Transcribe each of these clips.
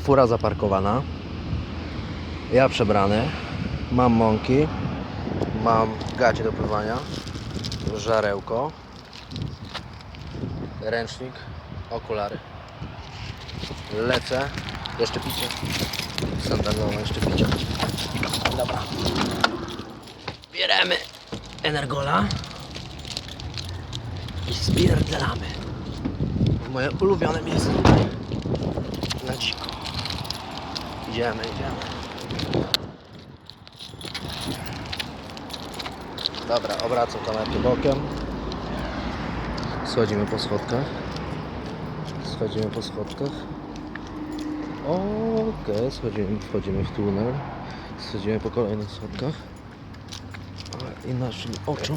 Fura zaparkowana. Ja przebrany. Mam mąki. Mam gacie do pływania. Żarełko. Ręcznik. Okulary. Lecę. Jeszcze picie. Standardowo jeszcze picie. Dobra. Bieremy Energola i spierdalamy w moje ulubione miejsce na dziko. Idziemy, idziemy. Dobra, obracam kamerkę bokiem. Schodzimy po schodkach. Schodzimy po schodkach. Okej, schodzimy, wchodzimy w tunel. Schodzimy po kolejnych schodkach. I naszym oczom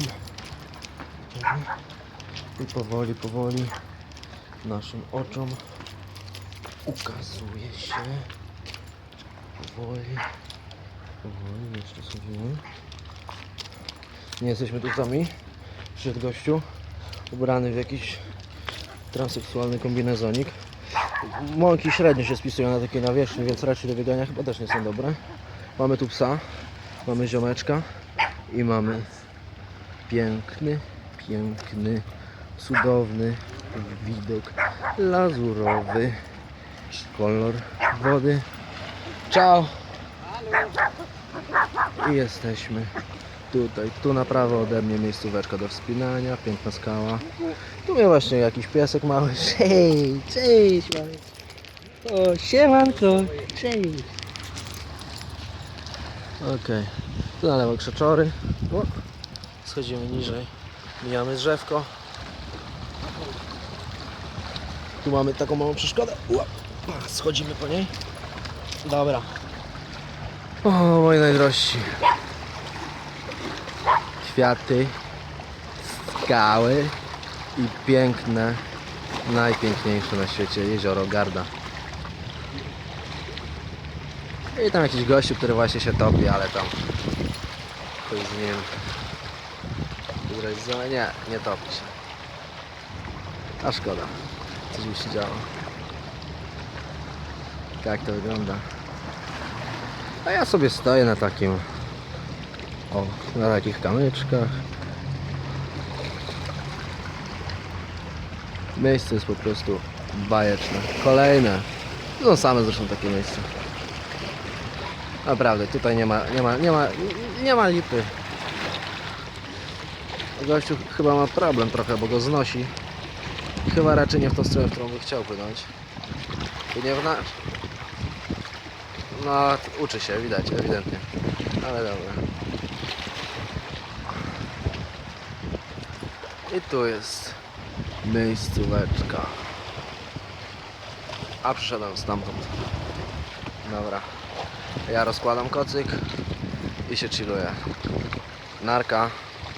i powoli, powoli naszym oczom ukazuje się powoli, powoli, jeszcze schodzimy. Nie jesteśmy tu sami. Przyszedł gościu ubrany w jakiś transseksualny kombinezonik. Mąki średnio się spisują na takiej nawierzchni, więc raczej do biegania chyba też nie są dobre. Mamy tu psa, mamy ziomeczka i mamy piękny, piękny, cudowny widok lazurowy, kolor wody. Ciao! I jesteśmy tutaj, tu na prawo ode mnie miejscóweczka do wspinania, piękna skała. Tu mnie właśnie jakiś piesek mały. Cześć, cześć mały. O, siemanko, cześć. Okej, tu na lewo krzeczory. O, schodzimy niżej, mijamy drzewko. Tu mamy taką małą przeszkodę. Ua, Schodzimy po niej. Dobra. O, moi najdrożsi. Kwiaty, skały i piękne, najpiękniejsze na świecie jezioro Garda. I tam jakiś gościu, który właśnie się topi, ale tam chuj z nim. Zresztą nie, nie topi się. A szkoda. Coś by się działo. Tak to wygląda. A ja sobie stoję na takim o, na takich kamyczkach. Miejsce jest po prostu bajeczne. Kolejne. To są same zresztą takie miejsca. Naprawdę, tutaj nie ma, nie ma, nie ma, nie ma lipy. Gościu chyba ma problem trochę, bo go znosi. Chyba raczej nie w tą stronę, w którą by chciał płynąć. Tu nie w na... No, uczy się, widać, ewidentnie. Ale dobra. I tu jest miejscóweczka. A przyszedłem stamtąd. Dobra. Ja rozkładam kocyk i się chilluję. Narka.